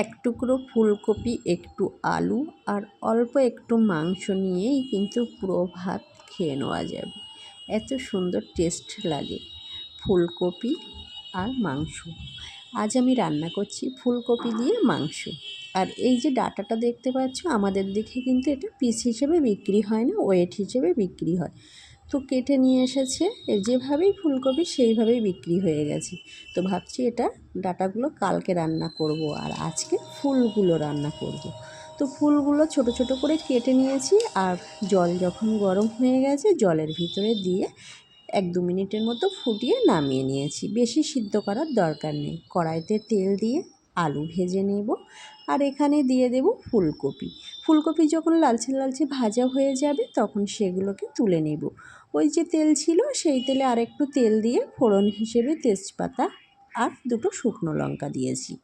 এক টুকরো ফুলকপি, একটু আলু আর অল্প একটু মাংস নিয়েই কিন্তু পুরো ভাত খেয়ে নেওয়া যাবে। এত সুন্দর টেস্ট লাগে ফুলকপি আর মাংস। আজ আমি রান্না করছি ফুলকপি দিয়ে মাংস। আর এই যে ডাটাটা দেখতে পাচ্ছ, আমাদের দেখে কিন্তু এটা পিস হিসেবে বিক্রি হয় না, ওয়েট হিসেবে বিক্রি হয়। তো কেটে নিয়ে এসেছে। যেভাবেই ফুলকপি সেইভাবেই বিক্রি হয়ে গেছে। তো ভাবছি এটা ডাটাগুলো কালকে রান্না করব আর আজকে ফুলগুলো রান্না করব। তো ফুলগুলো ছোট ছোট করে কেটে নিয়েছি আর জল যখন গরম হয়ে গেছে জলের ভিতরে দিয়ে এক দু মিনিটের মতো ফুটিয়ে নামিয়ে নিয়েছি। বেশি সিদ্ধ করার দরকার নেই। কড়াইতে তেল দিয়ে আলু ভেজে নেব। আর এখানে দিয়ে দেব ফুলকপি। ফুলকপি যখন লালচে লালচে ভাজা হয়ে যাবে, তখন সেগুলোকে তুলে নেব। ওই যে তেল ছিল, সেই তেলে আরেকটু তেল দিয়ে ফোড়ন হিসেবে তেজপাতা আর দুটো শুকনো লঙ্কা দিয়েছি।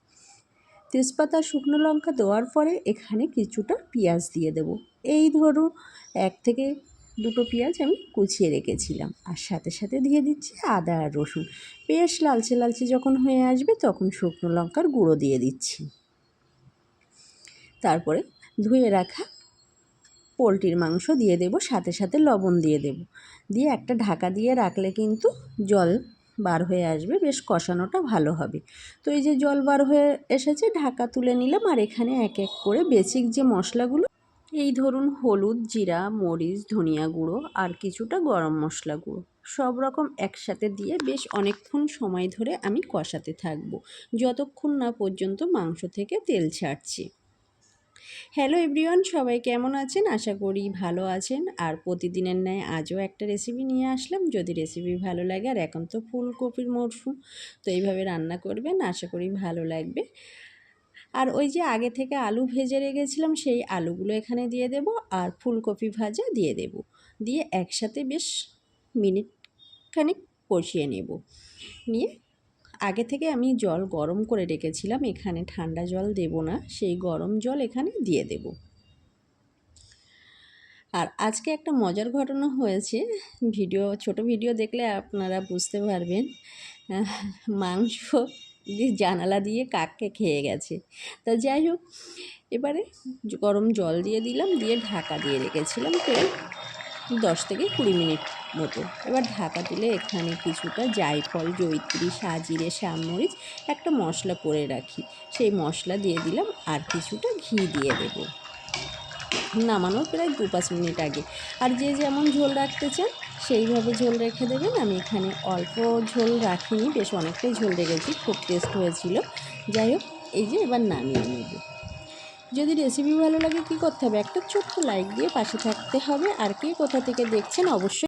তেজপাতা, শুকনো লঙ্কা দেওয়ার পরে এখানে কিছুটা পেঁয়াজ দিয়ে দেব। এই ধরুন, এক থেকে দুটো পেঁয়াজ আমি কুচিয়ে রেখেছিলাম। আর সাথে সাথে দিয়ে দিচ্ছি আদা আর রসুন। বেশ লালচে লালচে যখন হয়ে আসবে তখন শুকনো লঙ্কার গুঁড়ো দিয়ে দিচ্ছি। তারপরে ধুয়ে রাখা পোলট্রির মাংস দিয়ে দেব, সাথে সাথে লবণ দিয়ে দেব। দিয়ে একটা ঢাকা দিয়ে রাখলে কিন্তু জল বার হয়ে আসবে, বেশ কষানোটা ভালো হবে। তো এই যে জল বার হয়ে এসেছে, ঢাকা তুলে নিলাম। আর এখানে এক এক করে বেসিক যে মশলাগুলো এই ধরুন হলুদ, জিরা, মরিচ, ধনিয়া গুঁড়ো আর কিছুটা গরম মশলা গুঁড়ো। সব রকম একসাথে দিয়ে বেশ অনেকক্ষণ সময় ধরে আমি কষাতে থাকব। যতক্ষণ না পর্যন্ত মাংস থেকে তেল ছাড়ছি। হ্যালো এভরিওয়ান, সবাই কেমন আছেন? আশা করি ভালো আছেন। আর প্রতিদিনের ন্যায় আজও একটা রেসিপি নিয়ে আসলাম। যদি রেসিপি ভালো লাগে, আর এখন তো ফুলকপির মরশুম, তো এইভাবে রান্না করবেন, আশা করি ভালো লাগবে। আর ওই যে আগে থেকে আলু ভেজে রেখেছিলাম, সেই আলুগুলো এখানে দিয়ে দেব আর ফুলকপি ভাজা দিয়ে দেব। দিয়ে একসাথে বেশ মিনিট খানিক কষিয়ে নেব। নিয়ে আগে থেকে আমি জল গরম করে রেখেছিলাম, এখানে ঠান্ডা জল দেব না, সেই গরম জল এখানে দিয়ে দেব। আর আজকে একটা মজার ঘটনা হয়েছে, ভিডিও, ছোট ভিডিও দেখলে আপনারা বুঝতে পারবেন। মাংস দিয়ে জানালা দিয়ে কাককে খেয়ে গেছে। তা যাই হোক, এবারে গরম জল দিয়ে দিলাম, দিয়ে ঢাকা দিয়ে রেখেছিলাম প্রায় দশ থেকে কুড়ি মিনিট মতো। এবার ঢাকা দিলে এখানে কিছুটা জায়ফল জৈত্রী সাজিরে শ্যামরিচ একটা মশলা করে রাখি। সেই মশলা দিয়ে দিলাম আর কিছুটা ঘি দিয়ে দেব। নামানোর প্রায় দু পাঁচ মিনিট আগে। আর যে যেমন ঝোল রাখতে চান সেইভাবে ঝোল রেখে দেবেন। আমি এখানে অল্প ঝোল রাখিনি, বেশ অনেকটাই ঝোল রেখেছি, খুব টেস্ট হয়েছিল। যাই হোক, এই যে এবার নামিয়ে নেব। যদি রেসিপি ভালো লাগে কি করতে হবে? একটা ছোট্ট লাইক দিয়ে পাশে থাকতে হবে। আর কে কোথা থেকে দেখছেন, অবশ্যই